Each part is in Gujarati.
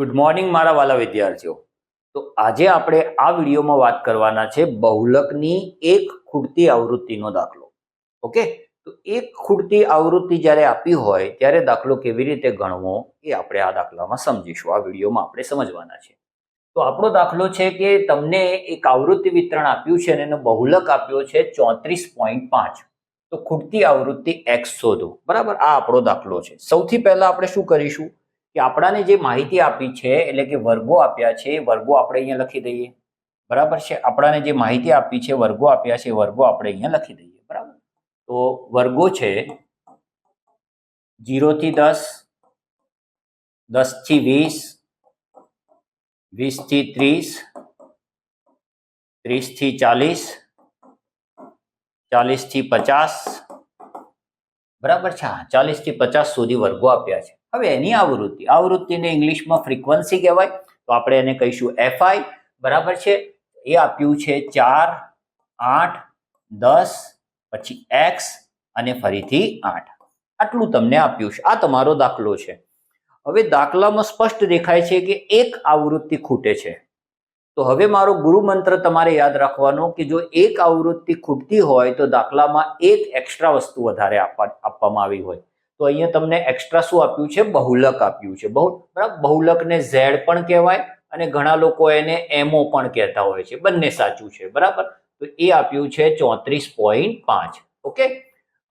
ગુડ મોર્નિંગ મારા વાલા વિદ્યાર્થીઓ. તો આજે આપણે આ વિડીયોમાં વાત કરવાના છે બહુલકની એક ખૂટતી આવૃત્તિનો દાખલો. ઓકે તો એક ખૂટતી આવૃત્તિ જ્યારે આપી હોય, ત્યારે દાખલો કેવી રીતે ગણવો એ આપણે આ દાખલામાં સમજીશું. આ વિડીયોમાં આપણે સમજવાના છે. તો આપણો દાખલો છે કે તમને એક આવૃત્તિ વિતરણ આપ્યું છે અને એનો બહુલક આપ્યો છે ચોત્રીસ પોઈન્ટ પાંચ. તો ખૂટતી આવૃત્તિ એક્સ શોધો. બરાબર? આ આપણો દાખલો છે. સૌથી પહેલાં આપણે શું કરીશું? કે આપણાને જે માહિતી આપી છે, એટલે કે વર્ગો આપ્યા છે, એ વર્ગો આપણે અહીંયા લખી દઈએ. બરાબર છે? આપણાને જે માહિતી આપી છે, વર્ગો આપ્યા છે, એ વર્ગો આપણે અહીંયા લખી દઈએ. બરાબર? તો વર્ગો છે જીરો થી દસ દસથી વીસ વીસથી ત્રીસ ત્રીસથી ચાલીસ ચાલીસથી પચાસ. બરાબર છે? હા ચાલીસથી પચાસ સુધી વર્ગો આપ્યા છે. હવે એની આવૃત્તિ. આવૃત્તિને ઇંગ્લિશમાં ફ્રીક્વન્સી કહેવાય. તો આપણે એને કહીશું એફઆઈ બરાબર છે? એ આપ્યું છે ચાર, આઠ, દસ, પછી એક્સ અને ફરીથી આઠ. આટલું તમને આપ્યું છે. આ તમારો દાખલો છે. હવે દાખલામાં સ્પષ્ટ દેખાય છે કે એક આવૃત્તિ ખૂટે છે. તો હવે મારો ગુરુ મંત્ર તમારે યાદ રાખવાનો કે જો એક આવૃત્તિ ખૂટતી હોય તો દાખલામાં એક એક્સ્ટ્રા વસ્તુ વધારે આપવા આપવામાં આવી હોય. તો અહીંયા તમને એક્સ્ટ્રા શું આપ્યું છે? બહુલક આપ્યું છે. બહુ, બરાબર? બહુલકને ઝેડ પણ કહેવાય અને ઘણા લોકો એને એમઓ પણ કહેતા હોય છે. બંને સાચું છે, બરાબર? તો એ આપ્યું છે ચોત્રીસ પોઈન્ટ પાંચ. ઓકે?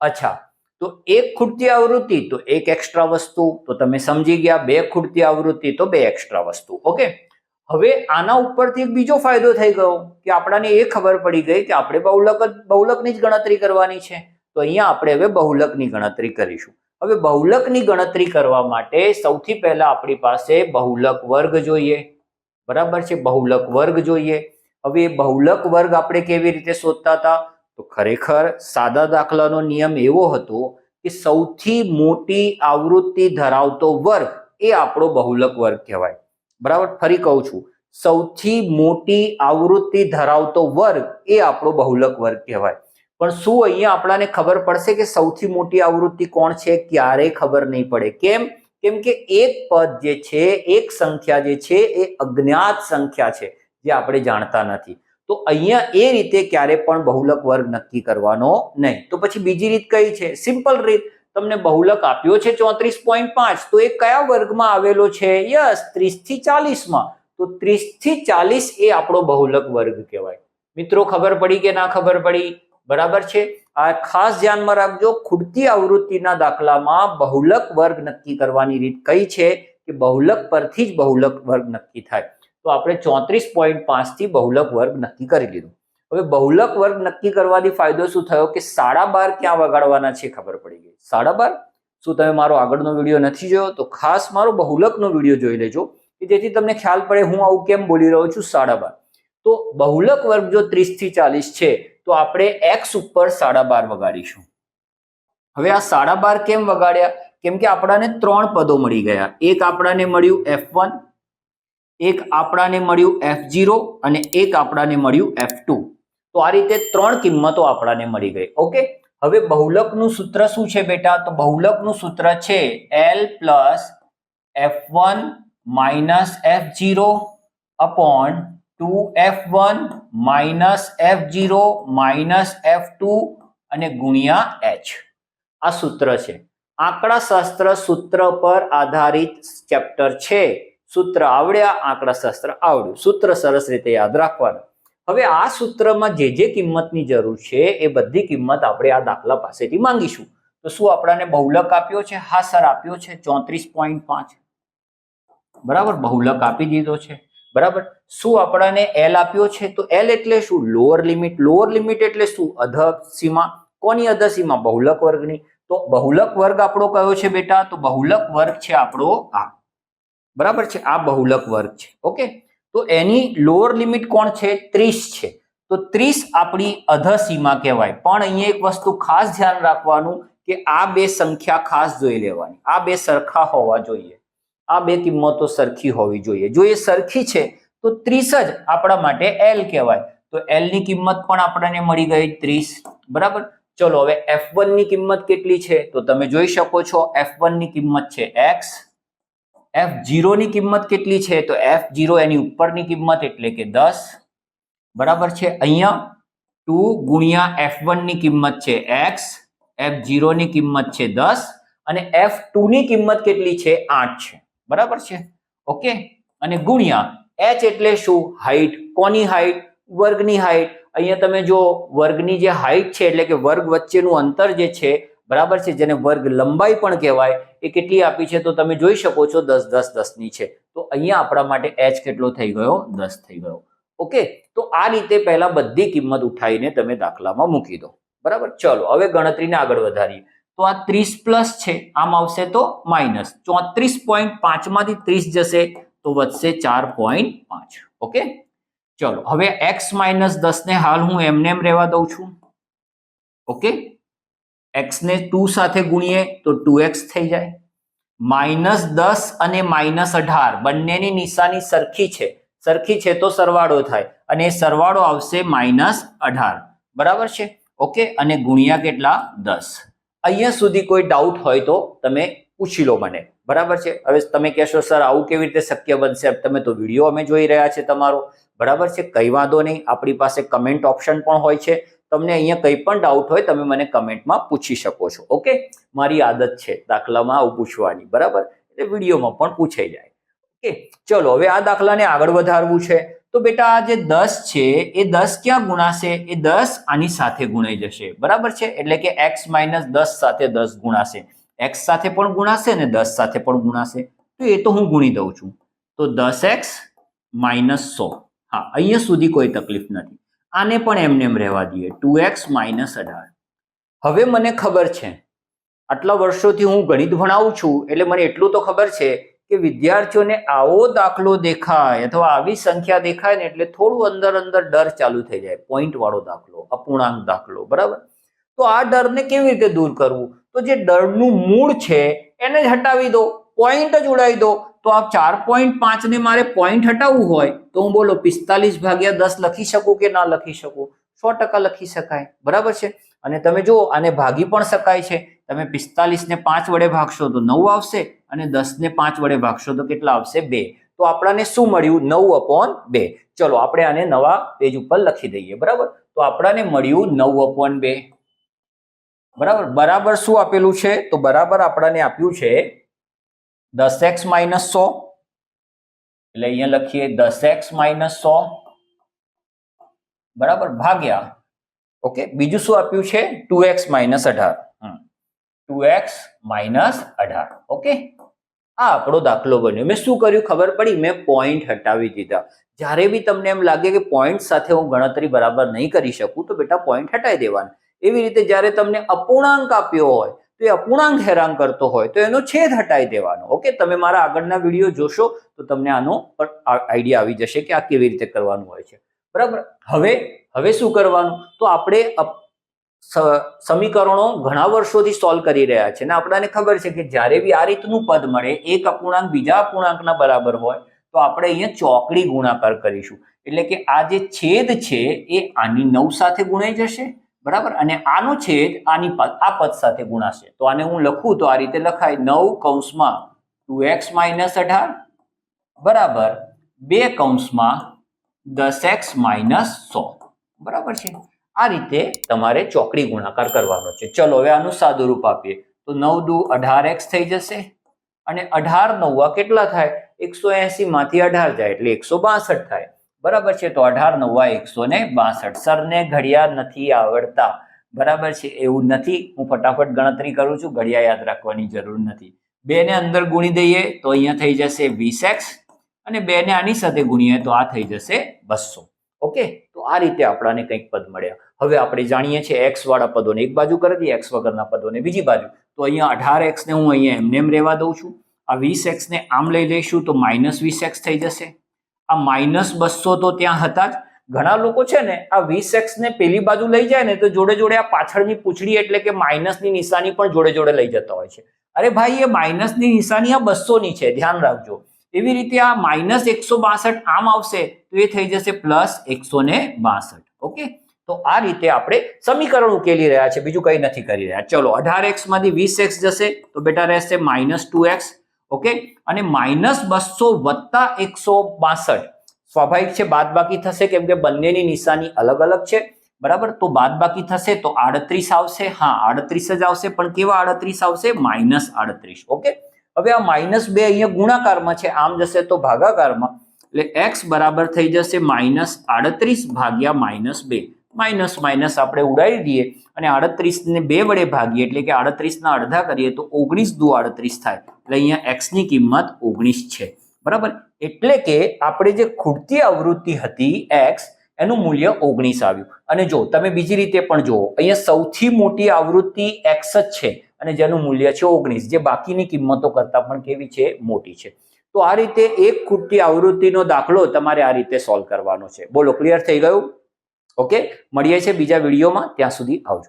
અચ્છા. તો એક ખૂટતી આવૃત્તિ, તો એક એક્સ્ટ્રા વસ્તુ, તો તમે સમજી ગયા, બે ખૂટતી આવૃત્તિ, તો બે એક્સ્ટ્રા વસ્તુ. ઓકે? હવે આના ઉપરથી એક બીજો ફાયદો થઈ ગયો, કે આપણાને એ ખબર પડી ગઈ કે આપણે બહુલક બહુલકની જ ગણતરી કરવાની છે. તો અહીંયા આપણે હવે બહુલકની ગણતરી કરીશું. હવે બહુલકની ગણતરી કરવા માટે સૌથી પહેલા આપણી પાસે બહુલક વર્ગ જોઈએ. બરાબર છે? બહુલક વર્ગ જોઈએ. હવે એ બહુલક વર્ગ આપણે કેવી રીતે શોધતા હતા? તો ખરેખર સાદા દાખલાનો નિયમ એવો હતો કે સૌથી મોટી આવૃત્તિ ધરાવતો વર્ગ એ આપણો બહુલક વર્ગ કહેવાય. બરાબર? ફરી કહું છું. સૌથી મોટી આવૃત્તિ ધરાવતો વર્ગ એ આપણો બહુલક વર્ગ કહેવાય. પણ શું અહીંયા આપણાને ખબર પડશે કે સૌથી મોટી આવૃત્તિ કોણ છે? ક્યારેય ખબર નહીં પડે. કેમ? કેમ કે એક પદ જે છે, એક સંખ્યા જે છે, એ અજ્ઞાત સંખ્યા છે, જે આપણે જાણતા નથી. તો અહીંયા એ રીતે ક્યારે પણ બહુલક વર્ગ નક્કી કરવાનો નહીં. તો પછી બીજી રીત કઈ છે? સિમ્પલ રીત. તમને બહુલક આપ્યો છે ચોત્રીસ પોઈન્ટ પાંચ. તો એ કયા વર્ગમાં આવેલો છે? યસ, ત્રીસથી ચાલીસમાં તો ત્રીસથી ચાલીસ એ આપણો બહુલક વર્ગ કહેવાય. મિત્રો, ખબર પડી કે ના ખબર પડી? બરાબર છે? આ ખાસ ધ્યાનમાં રાખજો ખૂટતી આવૃત્તિના દાખલામાં બહુલક વર્ગ નક્કી કરવાની રીત કઈ છે કે બહુલક પરથી જ બહુલક વર્ગ નક્કી થાય? તો આપણે ચોત્રીસ પોઈન્ટ પાંચથી બહુલક વર્ગ નક્કી કરી લીધું. હવે બહુલક વર્ગ નક્કી કરવાથી ફાયદો શું થયો કે સાડા બાર ક્યાં વગાડવાના છે ખબર પડી ગઈ. સાડા બાર? શું તમે મારો આગળનો વીડિયો નથી જોયો? તો ખાસ મારો બહુલકનો વીડિયો જોઈ લેજો કે જેથી તમને ખ્યાલ પડે હું આવું કેમ બોલી રહ્યો છું સાડા બાર. તો બહુલક વર્ગ જો ત્રીસથી ચાલીસ છે તો આપણે એક્સ ઉપર સાડા બાર વગાડીશું. હવે આ સાડા બાર કેમ વગાડ્યા? કેમ કે આપણાને ત્રણ પદો મળી ગયા. એક આપણાને મળ્યું એફ વન એક આપણાને મળ્યું એફ ઝીરો અને એક આપણાને મળ્યું એફ તો આ રીતે ત્રણ કિંમતો આપણાને મળી ગઈ. ઓકે હવે બહુલકનું સૂત્ર શું છે બેટા? તો બહુલકનું સૂત્ર છે L plus F one minus F zero upon two F one minus F zero minus F two અને ગુણ્યા એચ. આ સૂત્ર છે. આંકડાશાસ્ત્ર સૂત્ર પર આધારિત ચેપ્ટર છે. સૂત્ર આવડ્યા, આંકડાશાસ્ત્ર આવડ્યું. સૂત્ર સરસ રીતે યાદ રાખવાનું. હવે આ સૂત્રમાં જે જે કિંમતની જરૂર છે, એ બધી કિંમત આપણે આ દાખલા પાસેથી માંગીશું. તો શું આપણાને બહુલક આપ્યો છે? હા સર, આપ્યો છે. ચોત્રીસ પોઈન્ટ પાંચ. બરાબર? બહુલક આપી દીધો છે. બરાબર? શું આપણને એલ આપ્યો છે? તો એલ એટલે શું? લોઅર લિમિટ લોઅર લિમિટ એટલે શું? અધ સીમા. કોની અધ સીમા? બહુલક વર્ગની. તો બહુલક વર્ગ આપણો કયો છે બેટા? તો બહુલક વર્ગ છે આપણો આ. બરાબર છે? આ બહુલક વર્ગ છે. ઓકે? તો એની લોઅર લિમિટ કોણ છે? ત્રીસ છે. તો ત્રીસ આપણી અધ સીમા કહેવાય. પણ અહીંયા એક વસ્તુ ખાસ ધ્યાન રાખવાનું કે આ બે સંખ્યા ખાસ જોઈ લેવાની. આ બે સરખા હોવા જોઈએ. આ બે કિંમતો સરખી હોવી જોઈએ. જો એ સરખી છે, તો ત્રીસ જ આપણા માટે એલ કહેવાય. તો એલની કિંમત પણ આપણને મળી ગઈ ત્રીસ. બરાબર? ચલો, હવે એફની કિંમત કેટલી છે? તો તમે જોઈ શકો છો એફની કિંમત છે એક્સ એફની કિંમત કેટલી છે? તો એફ જીરો એની ઉપરની કિંમત એટલે કે દસ. બરાબર છે? અહીંયા ટુ ગુણ્યા એફની કિંમત છે એક્સ એફની કિંમત છે દસ. અને એફની કિંમત કેટલી છે? આઠ છે. બરાબર છે? ઓકે? અને ગુણ્યા એચ એટલે શું? હાઈટ કોની હાઈટ વર્ગની હાઈટ અહીંયા તમે જો વર્ગની જે હાઈટ છે, એટલે કે વર્ગ વચ્ચેનું અંતર જે છે, બરાબર છે, જેને વર્ગ લંબાઈ પણ કહેવાય, એ કેટલી આપી છે? તો તમે જોઈ શકો છો દસ દસ દસની છે. તો અહીંયા આપણા માટે એચ કેટલો થઈ ગયો? દસ થઈ ગયો. ઓકે? તો આ રીતે પહેલા બધી કિંમત ઉઠાવીને તમે દાખલામાં મૂકી દો. બરાબર? ચલો, હવે ગણતરીને આગળ વધારીએ. તો આ ત્રીસ પ્લસ છે. આમ આવશે તો માઇનસ ચોત્રીસ પોઈન્ટ પાંચમાંથી ત્રીસ જશે, તો વધશે ચાર પોઈન્ટ પાંચ. ઓકે ચલો, હવે એક્સ માઇનસ દસ ને હાલ હું એમને એમ રહેવા દઉં છું. ઓકે એક્સને ટુ સાથે ગુણીએ તો ટુ એક્સ થઈ જાય. માઇનસ દસ અને માઇનસ અઢાર બંનેની નિશાની સરખી છે. સરખી છે તો સરવાળો થાય. અને સરવાળો આવશે માઇનસ અઢાર. બરાબર છે? ઓકે અને ગુણ્યા કેટલા? દસ. અહીંયા સુધી કોઈ ડાઉટ હોય તો તમે પૂછી લો મને. બરાબર છે? હવે તમે કહેશો, સર, આવું કેવી રીતે શક્ય બનશે? તમે તો વીડિયો અમે જોઈ રહ્યા છે તમારો. બરાબર છે? કંઈ વાંધો નહીં. આપણી પાસે કમેન્ટ ઓપ્શન પણ હોય છે. તમને અહીંયા કંઈ પણ ડાઉટ હોય, તમે મને કમેન્ટમાં પૂછી શકો છો. ઓકે મારી આદત છે દાખલામાં આવું પૂછવાની. બરાબર? એટલે વિડીયોમાં પણ પૂછાઈ જાય. ઓકે ચલો, હવે આ દાખલાને આગળ વધારવું છે. તો બેટા જે દસ છે, એ દસ ક્યાં ગુણાશે? એ દસ આની સાથે ગુણાઈ જશે. બરાબર છે? એટલે કે એક્સ માઇનસ દસ સાથે દસ ગુણાશે. એક્સ સાથે પણ ગુણાશે ને દસ સાથે પણ ગુણાશે. તો એ તો હું ગુણી દઉં છું. તો દસ એક્સ માઇનસ સો. હા, અહીંયા સુધી કોઈ તકલીફ નથી. આને પણ એમને એમ રહેવા દઈએ. ટુ એક્સ માઇનસ અઢાર. હવે મને ખબર છે. આટલા વર્ષોથી હું ગણિત ભણાવું છું, એટલે મને એટલું તો ખબર છે કે વિદ્યાર્થીઓને આવો દાખલો દેખાય અથવા આવી સંખ્યા દેખાય ને એટલે થોડું અંદર અંદર ડર ચાલુ થઈ જાય. પોઈન્ટ વાળો દાખલો, અપૂર્ણાંક દાખલો, બરાબર? તો આ ડરને કેવી રીતે દૂર કરવું? તો જે ડરનું મૂળ છે એને જ હટાવી દો. પોઈન્ટ જ ઉડાવી દો. તો આ ચાર પોઈન્ટ પાંચ ને મારે પોઈન્ટ હટાવવું હોય તો હું બોલો પિસ્તાલીસ ભાગ્યા દસ લખી શકું કે ના લખી શકું? સો ટકા લખી શકાય. બરાબર છે? અને તમે જુઓ, આને ભાગી પણ શકાય છે. તમે પિસ્તાલીસને પાંચ વડે ભાગશો તો નવ આવશે અને દસને પાંચ વડે ભાગશો તો કેટલા આવશે બે. તો આપણાને શું મળ્યું? નવ અપોન બે. ચલો, આપણે આને નવા પેજ ઉપર લખી દઈએ, બરાબર? તો આપણાને મળ્યું નવ અપોન બે. બરાબર? બરાબર શું આપેલું છે? તો બરાબર આપણાને આપ્યું છે દસ એક્સ માઇનસ સો. એટલે અહીંયા લખીએ દસ એક્સ માઇનસ સો. બરાબર? ભાગ્યા. ઓકે? બીજું શું આપ્યું છે? ટુ એક્સ માઇનસ અઢાર. ટુ એક્સ માઇનસ અઢાર. ઓકે? આ આપણો દાખલો બન્યો. મેં શું કર્યું? ખબર પડી? મેં પોઈન્ટ હટાવી દીધા. જ્યારે બી તમને એમ લાગે કે પોઈન્ટ સાથે હું ગણતરી બરાબર નહીં કરી શકું, તો બેટા પોઈન્ટ હટાવી દેવાના. એવી રીતે જ્યારે તમને અપૂર્ણાંક આપ્યો હોય, તો એ અપૂર્ણાંક હેરાન કરતો હોય, તો એનો છેદ હટાવી દેવાનો. ઓકે? તમે મારા આગળના વીડિયો જોશો, તો તમને આનો આઈડિયા આવી જશે કે આ કેવી રીતે કરવાનું હોય છે. બરાબર? હવે હવે શું કરવાનું? તો આપણે સમીકરણો ઘણા વર્ષોથી સોલ્વ કરી રહ્યા છે. અને આપણાને ખબર છે કે જ્યારે બી આ રીતનું પદ મળે, એક અપૂર્ણાંક બીજા અપૂર્ણાંકના બરાબર હોય, તો આપણે અહીંયા ચોકડી ગુણાકાર કરીશું. એટલે કે આ જે છેદ છે, એ આની નવ સાથે ગુણાઈ જશે, બરાબર? અને આનો છેદ આની આ પદ સાથે ગુણાશે. તો આને હું લખું તો આ રીતે લખાય, નવ કૌંસમાં ટુ એક્સ માઇનસ અઢાર, બરાબર? બે કૌંસમાં દસ એક્સ માઇનસ સો. બરાબર છે? આ રીતે તમારે ચોકડી ગુણાકાર કરવાનો છે. ચલો, હવે આનું સાદું રૂપ આપીએ. તો નવ દુ અઢાર એક્સ થઈ જશે અને અઢાર નવવા કેટલા થાય? એકસો એસી માંથી અઢાર જાય એટલે એકસો બાસઠ થાય. બરાબર છે? તો અઢાર નવા એકસો ને બાસઠ. સરને ઘડિયાળ નથી આવડતા. બરાબર છે? એવું નથી. હું ફટાફટ ગણતરી કરું છું. ઘડિયાળ યાદ રાખવાની જરૂર નથી. બે ને અંદર ગુણી દઈએ તો અહીંયા થઈ જશે વીસ એક્સ અને બે ને આની સાથે ગુણીએ તો આ થઈ જશે બસો. ઓકે? તો આ રીતે આપણાને કંઈક પદ મળ્યા. હવે આપણે જાણીએ છીએ એક્સ વાળા પદોને એક બાજુ કરી દઈએ એક્સ વગરના પદોને બીજી બાજુ. તો અહીંયા અઢાર એક્સને હું અહીંયા એમને એમ રહેવા દઉં છું. આ વીસ એક્સને આમ લઈ લઈશું તો માઇનસ વીસ એક્સ થઈ જશે. આ માઇનસ બસો તો ત્યાં હતા જ. ઘણા લોકો છે ને આ વીસ એક્સને પેલી બાજુ લઈ જાય ને તો જોડે જોડે આ પાછળની પૂછડી એટલે કે માઇનસની નિશાની પણ જોડે જોડે લઈ જતા હોય છે. અરે ભાઈ, એ માઇનસની નિશાની આ બસ્સોની છે. ધ્યાન રાખજો. એવી રીતે આ માઇનસ એકસો બાસઠ આમ આવશે તો એ થઈ જશે પ્લસ એકસો ને બાસઠ. ઓકે? તો આ રીતે આપણે સમીકરણ ઉકેલી રહ્યા છે. બીજું કંઈ નથી કરી રહ્યા. ચલો, અઢાર એક્સમાંથી વીસ એક્સ જશે તો બેટા રહેશે માઇનસ ટુ એક્સ. ઓકે? અને માઇનસ બસો વત્તા એકસો બાસઠ. સ્વાભાવિક છે બાદ બાકી થશે કેમ કે બંનેની નિશાની અલગ અલગ છે. બરાબર? તો બાદ બાકી થશે તો આડત્રીસ આવશે. હા, આડત્રીસ જ આવશે, પણ કેવા આડત્રીસ આવશે? માઇનસ આડત્રીસ. ઓકે? હવે આ માઇનસ બે અહીંયા ગુણાકારમાં છે, આમ જશે તો ભાગાકારમાં. એટલે એક્સ બરાબર થઈ જશે માઇનસ આડત્રીસ ભાગ્યા માઇનસ બે. માઇનસ માઇનસ આપણે ઉડાવી દઈએ અને આડત્રીસ ને બે વડે ભાગીએ, એટલે કે આડત્રીસના અડધા કરીએ તો ઓગણીસ દુ આડત્રીસ થાય. એટલે અહીંયા એક્સની કિંમત ઓગણીસ છે. બરાબર? એટલે કે આપણે જે ખૂટતી આવૃત્તિ હતી એક્સ એનું મૂલ્ય ઓગણીસ આવ્યું. અને જો તમે બીજી રીતે પણ જુઓ, અહીંયા સૌથી મોટી આવૃત્તિ એક્સ જ છે. અને જેનું મૂલ્ય છે ઓગણીસ. જે બાકીની કિંમતો કરતાં પણ કેવી છે? મોટી છે. તો આ રીતે એક ખૂટતી આવૃત્તિનો દાખલો તમારે આ રીતે સોલ્વ કરવાનો છે. બોલો ક્લિયર થઈ ગયું? ઓકે મળીએ છીએ બીજા વિડીયોમાં. ત્યાં સુધી આવજો.